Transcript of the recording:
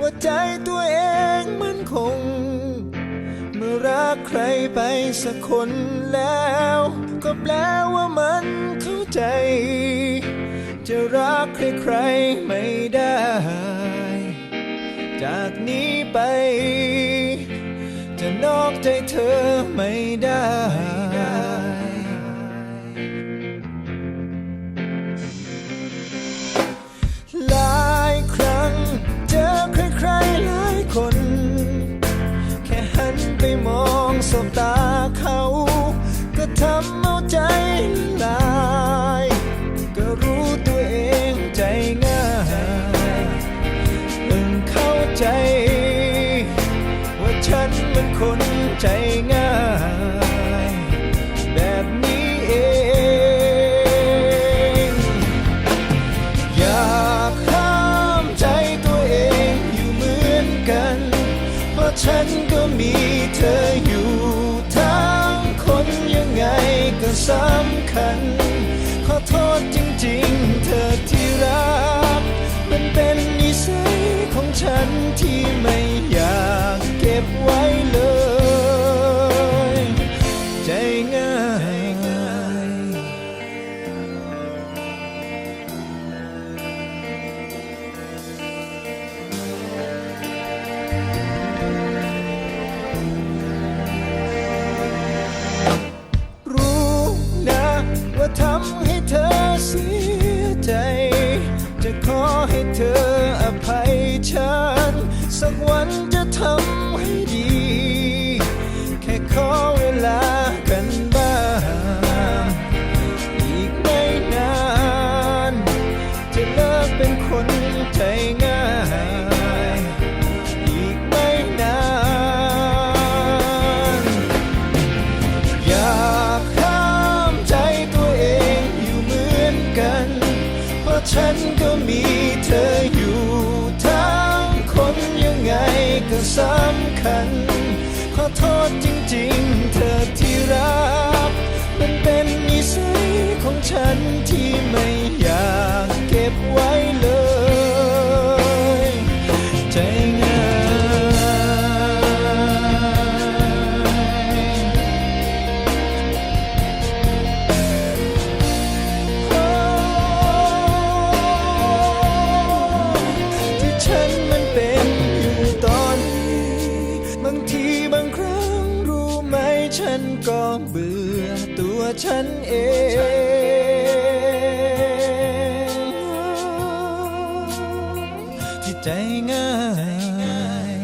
ว่าใจตัวเองมันคง เมื่อรักใครไปสักคนแล้ว ก็แปลว่ามันเข้าใจ จะรักใครๆไม่ได้ จากนี้ไป จะนอกใจเธอไม่ได้ สบตาเขา ก็ทำเอาใจลาย ก็รู้ตัวเองใจง่ายเพิ่งเข้าใจ ว่าฉันมันคนใจง่าย แบบนี้เอง อยากห้ามใจตัวเองอยู่เหมือนกัน เพราะฉันก็มีเธอ สำคัญ ขอโทษจริงๆ เธอที่รัก มันเป็นนิสัยของฉันที่ไม่อยากเก็บไว้ ธออภัยฉัน สักวันจะทำให้ดี แค่ขอเวลากันบ้าง อีกไม่นาน จะเลิกเป็นคนใจง่าย อีกไม่นาน อยากห้ามใจตัวเองอยู่เหมือนกันะฉันก็มีเธออยู่ทั้งคนยังไงก็สำคัญ ขอโทษจริงๆ เธอที่รัก ฉันเองที่ใจง่าย